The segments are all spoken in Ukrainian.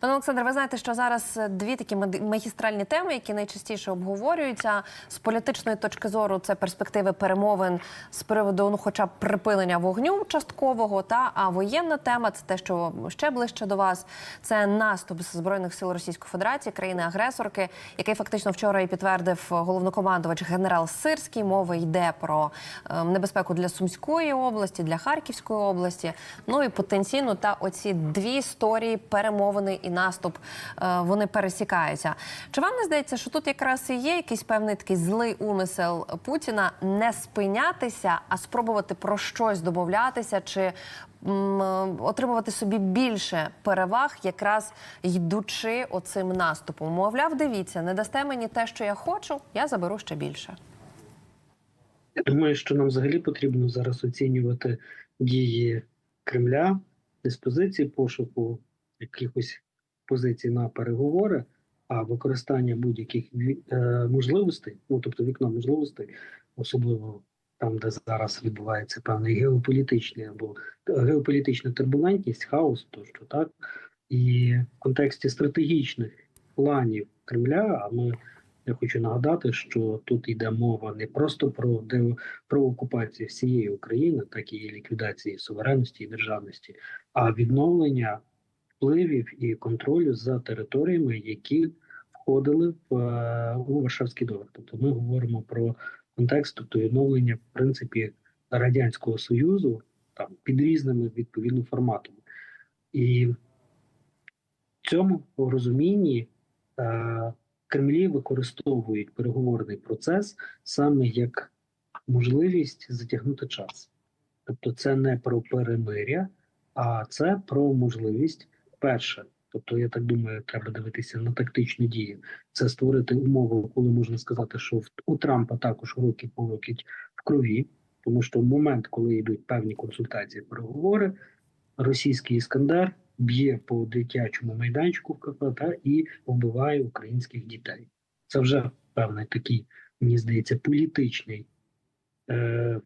Пане Олександре, ви знаєте, що зараз е, дві такі магістральні теми, які найчастіше обговорюються з політичної точки зору. Це перспективи перемовин з приводу, ну, хоча б припинення вогню часткового. Та а воєнна тема це те, що ще ближче до вас. Це наступ збройних сил Російської Федерації, країни-агресорки, який фактично вчора і підтвердив головнокомандувач генерал Сирський. Мова йде про е, небезпеку для Сумської області, для Харківської області. Ну і потенційно та оці дві історії перемовини і наступ е, вони пересікаються. Чи вам не здається, що тут якраз і є якийсь певний такий злий умисел Путіна не спинятися, а спробувати про щось домовлятися чи м, е, отримувати собі більше переваг, якраз йдучи оцим наступом? Мовляв, дивіться, не дасте мені те, що я хочу, я заберу ще більше. Я думаю, що нам взагалі потрібно зараз оцінювати дії Кремля не з позиції пошуку якихось позицій на переговори, а використання будь-яких е, можливостей, ну тобто вікна можливостей, особливо там, де зараз відбувається певний геополітичний або геополітична турбулентність, хаос, тощо так, і в контексті стратегічних планів Кремля, а ми я хочу нагадати, що тут йде мова не просто про про окупацію всієї України, так і ліквідації суверенності і державності, а відновлення впливів і контролю за територіями, які входили в е, у Варшавський договір. Тобто ми говоримо про контекст, тобто відновлення в принципі радянського союзу там під різними відповідно форматами, і в цьому розумінні. Е, Кремлі використовують переговорний процес саме як можливість затягнути час. Тобто, це не про перемиря, а це про можливість перше. Тобто, я так думаю, треба дивитися на тактичні дії. Це створити умови, коли можна сказати, що у Трампа також руки по в крові, тому що в момент, коли йдуть певні консультації, переговори, російський іскандер б'є по дитячому майданчику в КП та і вбиває українських дітей. Це вже певний такий, мені здається, політичний е,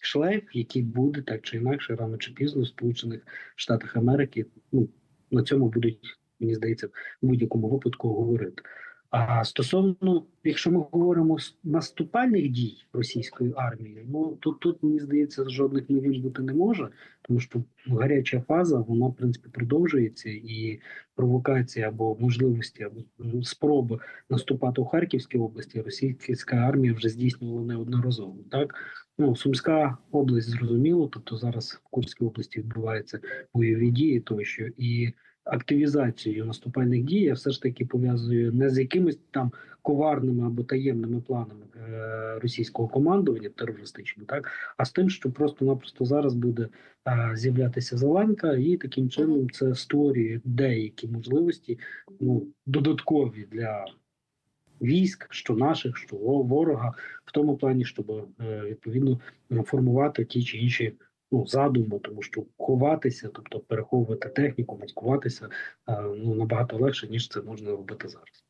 шлейф, який буде так чи інакше, рано чи пізно в Сполучених Штатах Америки. Ну на цьому будуть, мені здається, в будь-якому випадку говорити. А стосовно, якщо ми говоримо наступальних дій російської армії, ну тут тут мені здається жодних новин бути не може, тому що гаряча фаза вона в принципі продовжується, і провокація або можливості, або спроби наступати у Харківській області, російська армія вже здійснювала неодноразово. Так ну Сумська область зрозуміло, тобто зараз в Курській області відбуваються бойові дії тощо і. Активізацією наступальних дій я все ж таки пов'язую не з якимись там коварними або таємними планами е, російського командування терористичного, так а з тим, що просто-напросто зараз буде е, з'являтися Зеленка, і таким чином це створює деякі можливості, ну додаткові для військ, що наших, що ворога, в тому плані, щоб е, відповідно формувати ті чи інші. Ну, задуму, тому що ховатися, тобто переховувати техніку, маскуватися е, ну набагато легше ніж це можна робити зараз.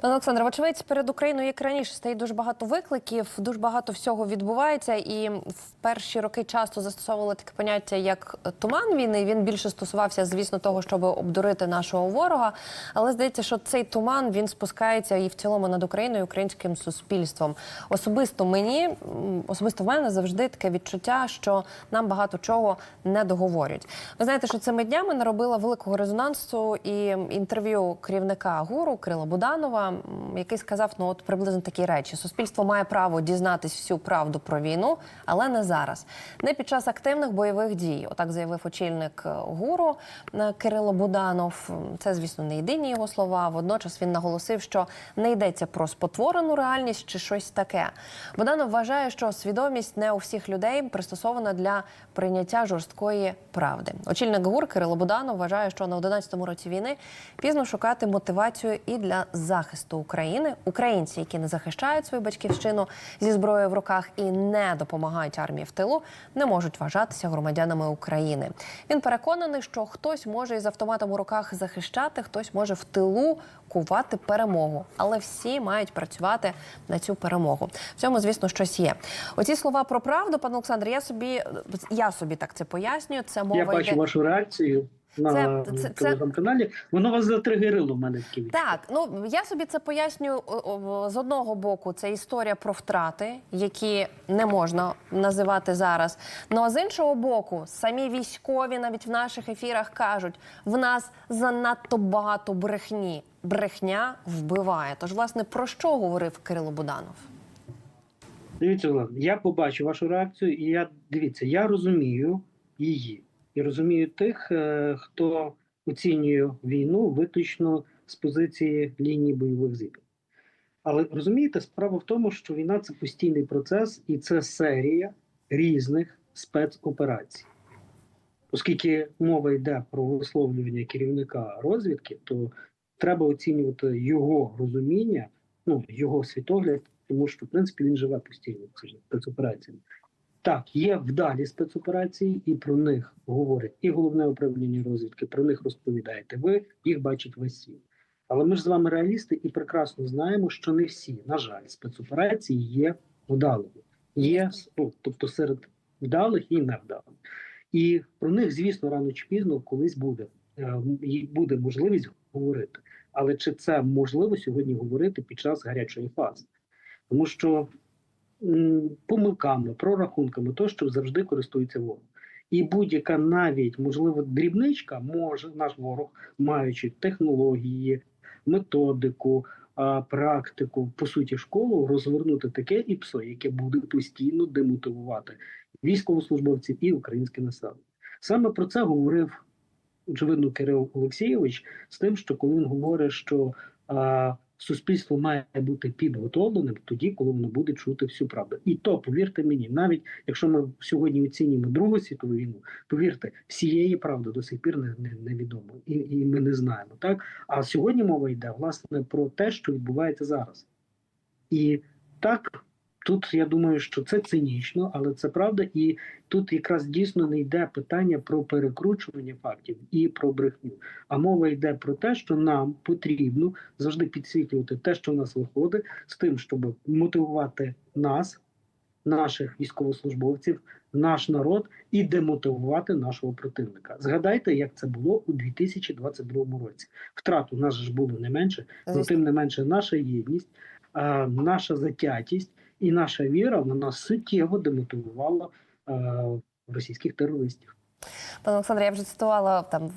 Пане Олександре, вочевидь, перед Україною, як раніше, стоїть дуже багато викликів, дуже багато всього відбувається. І в перші роки часто застосовували таке поняття як туман війни. Він більше стосувався, звісно, того, щоб обдурити нашого ворога. Але здається, що цей туман він спускається і в цілому над Україною, українським суспільством. Особисто мені, особисто в мене завжди таке відчуття, що нам багато чого не договорять. Ви знаєте, що цими днями наробила великого резонансу і інтерв'ю керівника гуру Крила Буданова, який сказав, ну от приблизно такі речі: суспільство має право дізнатись всю правду про війну, але не зараз, не під час активних бойових дій. Отак заявив очільник е, гуру е, Кирило Буданов. Це, звісно, не єдині його слова. Водночас він наголосив, що не йдеться про спотворену реальність чи щось таке. Буданов вважає, що свідомість не у всіх людей пристосована для прийняття жорсткої правди. Очільник ГУР Кирило Буданов вважає, що на 11-му році війни пізно шукати мотивацію і для захисту України. Українці, які не захищають свою батьківщину зі зброєю в руках і не допомагають армії в тилу, не можуть вважатися громадянами України. Він переконаний, що хтось може із автоматом у руках захищати, хтось може в тилу кувати перемогу, але всі мають працювати на цю перемогу. В цьому, звісно, щось є. Оці слова про правду, пане Олександр, я собі я собі так це пояснюю. Це мова Я бачу йде... вашу реакцію. На Це- це- телеграм-каналі. Воно вас затригерило в мене таке відчуття. Так, ну я собі це пояснюю з одного боку. Це історія про втрати, які не можна називати зараз. Ну а з іншого боку, самі військові навіть в наших ефірах кажуть: в нас занадто багато брехні. Брехня вбиває. Тож, власне, про що говорив Кирило Буданов? Дивіться, Олена, я побачу вашу реакцію, і я дивіться, я розумію її і розумію тих, е, хто оцінює війну виключно з позиції лінії бойових зіткнень. Але розумієте, справа в тому, що війна це постійний процес, і це серія різних спецоперацій. Оскільки мова йде про висловлювання керівника розвідки, то треба оцінювати його розуміння, ну його світогляд, тому що в принципі він живе постійно спецопераціями. Так, є вдалі спецоперації, і про них говорить і головне управління розвідки. Про них розповідаєте. Ви їх бачить весь світ. Але ми ж з вами реалісти і прекрасно знаємо, що не всі, на жаль, спецоперації є вдалими. Є ну, тобто серед вдалих і невдалих. І про них, звісно, рано чи пізно колись буде, е, буде можливість говорити. Але чи це можливо сьогодні говорити під час гарячої фази? Тому що помилками, прорахунками тощо завжди користується ворог. І будь-яка навіть можливо дрібничка може наш ворог, маючи технології, методику, практику, по суті, школу, розвернути таке ІПСО, яке буде постійно демотивувати військовослужбовців і українське населення. Саме про це говорив очевидно Кирил Олексійович з тим, що коли він говорить, що суспільство має бути підготовленим тоді, коли воно буде чути всю правду. І то, повірте мені, навіть якщо ми сьогодні оцінюємо Другу світову війну, повірте, всієї правди до сих пір не, не, невідомо, і, і ми не знаємо. Так а сьогодні мова йде власне про те, що відбувається зараз, і так. Тут я думаю, що це цинічно, але це правда, і тут якраз дійсно не йде питання про перекручування фактів і про брехню. А мова йде про те, що нам потрібно завжди підсвітлювати те, що в нас виходить, з тим, щоб мотивувати нас, наших військовослужбовців, наш народ і демотивувати нашого противника. Згадайте, як це було у 2022 році. Втрат у нас ж було не менше, але тим не менше, наша єдність, наша затятість і наша віра вона суттєво демотивувала а, російських терористів. Пане Олександре, я вже цитувала там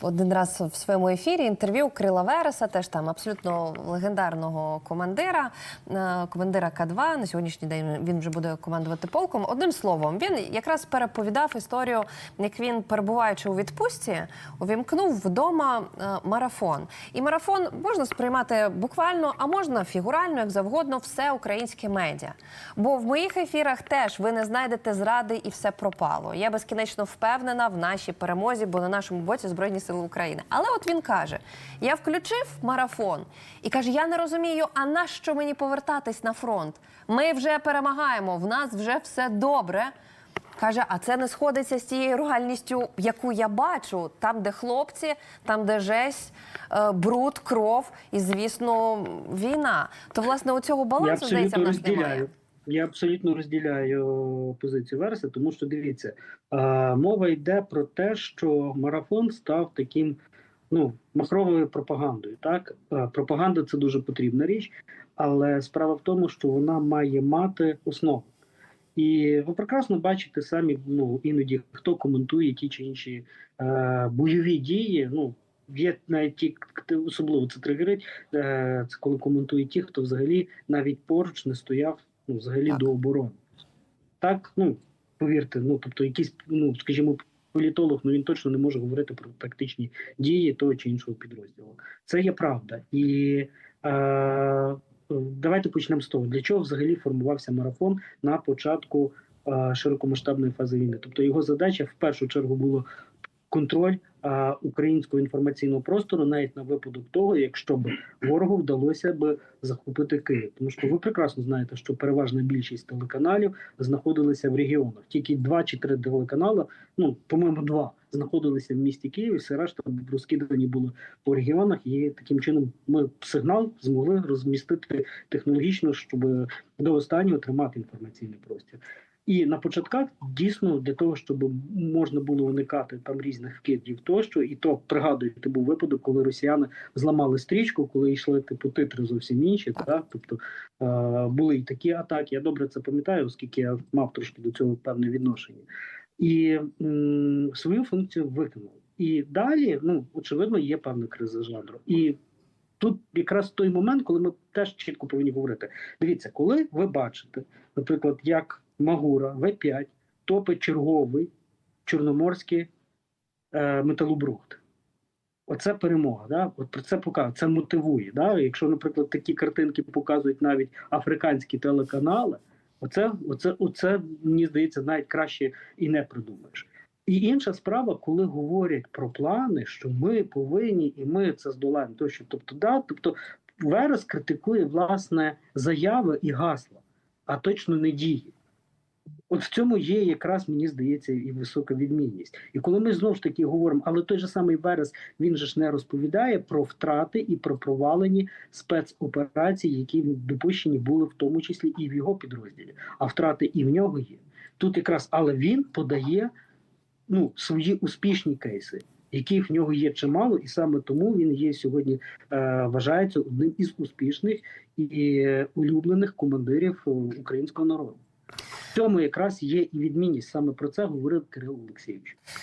один раз в своєму ефірі інтерв'ю Крила Вереса, теж там абсолютно легендарного командира, е, командира К2. На сьогоднішній день він вже буде командувати полком. Одним словом, він якраз переповідав історію, як він, перебуваючи у відпустці, увімкнув вдома е, марафон. І марафон можна сприймати буквально, а можна фігурально, як завгодно, все українське медіа. Бо в моїх ефірах теж ви не знайдете зради і все пропало. Я безкінечно впевнена в нашій перемозі, бо на нашому боці Збройні Сили України. Але от він каже: я включив марафон і каже: Я не розумію, а нащо мені повертатись на фронт? Ми вже перемагаємо, в нас вже все добре. Каже, а це не сходиться з тією реальністю, яку я бачу, там, де хлопці, там, де жесть, е, бруд, кров і, звісно, війна. То, власне, у цього балансу, здається, в нас немає. Я абсолютно розділяю позицію Вереса, тому що дивіться, мова йде про те, що марафон став таким ну махровою пропагандою. Так, пропаганда це дуже потрібна річ, але справа в тому, що вона має мати основу. І ви прекрасно бачите самі, ну іноді хто коментує ті чи інші е, бойові дії. Ну є навіть ті, особливо це тригерить. Е, це коли коментують ті, хто взагалі навіть поруч не стояв ну, взагалі Так. до оборони. Так, ну повірте, ну тобто, якийсь, ну скажімо, політолог, ну він точно не може говорити про тактичні дії того чи іншого підрозділу. Це є правда. І е, давайте почнемо з того, для чого взагалі формувався марафон на початку е, широкомасштабної фази війни. Тобто його задача в першу чергу було контроль е, українського інформаційного простору, навіть на випадок того, якщо б ворогу вдалося б захопити Київ. Тому що ви прекрасно знаєте, що переважна більшість телеканалів знаходилися в регіонах. Тільки два чи три телеканали, ну по-моєму, два знаходилися в місті Києві. Все решта розкидані були по регіонах. І таким чином ми сигнал змогли розмістити технологічно, щоб до останнього тримати інформаційний простір. І на початках дійсно для того, щоб можна було уникати там різних вкидів тощо, і то пригадуєте, був випадок, коли росіяни зламали стрічку, коли йшли типу титри зовсім інші. Так? Тобто е, були і такі атаки. Я добре це пам'ятаю, оскільки я мав трошки до цього певне відношення, і м, свою функцію виконав. І далі, ну очевидно, є певна криза жанру. І тут якраз той момент, коли ми теж чітко повинні говорити. Дивіться, коли ви бачите, наприклад, як Магура В5 топить черговий чорноморський е, металобрухт. Оце перемога. Да? От про це показує, це мотивує. Да? Якщо, наприклад, такі картинки показують навіть африканські телеканали, оце, оце, оце мені здається, навіть краще і не придумаєш. І інша справа, коли говорять про плани, що ми повинні і ми це здолаємо. Тощо, тобто, да, тобто Верес критикує власне заяви і гасла, а точно не дії. От в цьому є якраз, мені здається, і висока відмінність. І коли ми знову ж таки говоримо, але той же самий Верес він же ж не розповідає про втрати і про провалені спецоперації, які допущені були в тому числі і в його підрозділі. А втрати і в нього є. Тут якраз, але він подає ну, свої успішні кейси, яких в нього є чимало, і саме тому він є сьогодні, е, вважається одним із успішних і е, улюблених командирів е, українського народу. Цьому якраз є і відмінність. Саме про це говорив Кирил Олексійович.